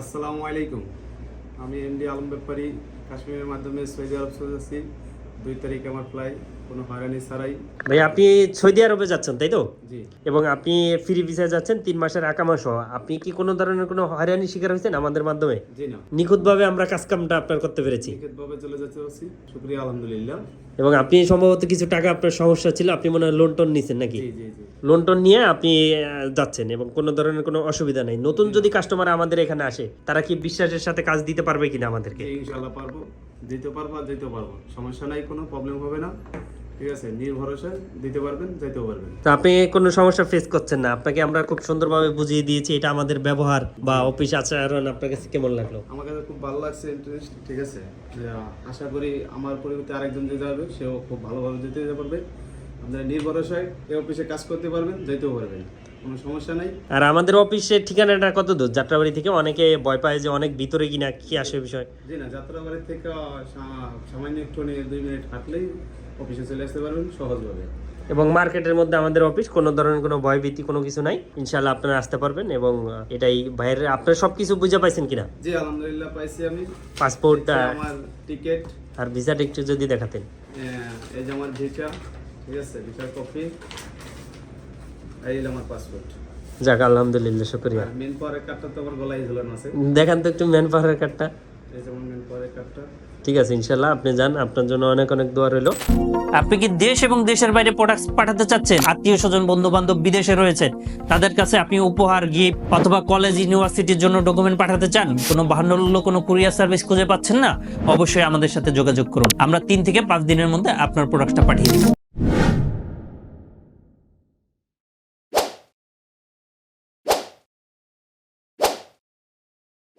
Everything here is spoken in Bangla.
আসসালামু আলাইকুম। আমি এমডি আলম ব্যাপারী কাশ্মীরের মাধ্যমে সৌদি আরব যাচ্ছি। দুই তারিখ আমার ফ্লাই কোনো হয়রানি ছাড়াই। ভাই আপনি সৌদি আরবে যাচ্ছেন তাই তো? জি। এবং আপনি ফ্রি ভিসায় যাচ্ছেন তিন মাসের আকামা সহ আপনি কি কোনো ধরনের কোনো হয়রানির শিকার হয়েছেন আমাদের মাধ্যমে? জি না। নিখুঁতভাবে আমরা কাজকামটা আপনার করতে পেরেছি। নিখেতভাবে চলে যেতে পারছি। শুক্রিয়া আলহামদুলিল্লাহ। এবং আপনি সম্ভবত কিছু টাকা আপনার সমস্যা ছিল আপনি মনে হয় লোন টোন নিছেন নাকি? জি জি জি। লোন টোন নিয়ে আপনি যাচ্ছেন এবং কোনো ধরনের কোনো অসুবিধা নেই। নতুন যদি কাস্টমার আমাদের এখানে আসে তারা কি বিশ্বাসের সাথে কাজ দিতে পারবে কিনা আমাদেরকে? জি, ইনশাল্লাহ পারব। দিতে পারব আর দিতে পারব। সমস্যা নাই কোনো প্রবলেম হবে না। ঠিক আছে নির্ভরসা দিতে পারবেন যেতেও পারবেন। তো আপনি কোনো সমস্যা ফেস করছেন না। আপনাকে আমরা খুব সুন্দরভাবে বুঝিয়ে দিয়েছি এটা আমাদের ব্যবহার বা অফিস আচরণ আপনার কাছে কেমন লাগল? আমার কাছে খুব ভালো লাগছে ইন্টারেস্ট ঠিক আছে। আশা করি আমার পরিবর্তে আরেকজন যে যাবে সেও খুব ভালোভাবে যেতে যেতে পারবে। আপনারা নির্ভরসায় এই অফিসে কাজ করতে পারবেন যেতেও পারবেন। কোনো সমস্যা নাই। আর আমাদের অফিসের ঠিকানাটা কত দূর? যাত্রাবাড়ি থেকে অনেকে ভয় পায় যে অনেক ভিতরে কিনা কি আসে বিষয়। জি না যাত্রাবাড়ি থেকে সামান্য একটু দুই মিনিট হাঁটলেই অফিসে চলে আসতে পারবেন সহজভাবে। এবং মার্কেটের মধ্যে আমাদের অফিস কোনো ধরনের কোনো ভয়ভীতি কোনো কিছু নাই। ইনশাল্লাহ আপনারা আসতে পারবেন এবং এটাই ভাইয়ের আপনার সব কিছু বুঝে পাইছেন কিনা? জি আলহামদুলিল্লাহ পাইছি আমি। পাসপোর্ট আমার টিকিট আর ভিসাটা একটু যদি দেখাতেন। এই যে আমার ভিসা ঠিক আছে ভিসার কপি এই হলো আমার পাসপোর্ট। যাক আলহামদুলিল্লাহ শুক্রিয়া। আর মেন পাওয়ারের কার্ডটা তো আমার গলায় ঝুলানো আছে। দেখান তো একটু কার্ডটা। এই মেন পাওয়ারের কার্ডটা। ঠিক আছে ইনশাল্লাহ আপনি যান আপনার জন্য অনেক অনেক দোয়া রইল। আপনি কি দেশ এবং দেশের বাইরে প্রোডাক্টস পাঠাতে চাচ্ছেন? আত্মীয় স্বজন বন্ধু বান্ধব বিদেশে রয়েছেন তাদের কাছে আপনি উপহার গিফট অথবা কলেজ ইউনিভার্সিটির জন্য ডকুমেন্ট পাঠাতে চান? কোনো বাহান্ন কোনো কুরিয়ার সার্ভিস খুঁজে পাচ্ছেন না? অবশ্যই আমাদের সাথে যোগাযোগ করুন। আমরা তিন থেকে পাঁচ দিনের মধ্যে আপনার প্রোডাক্টটা পাঠিয়ে দিব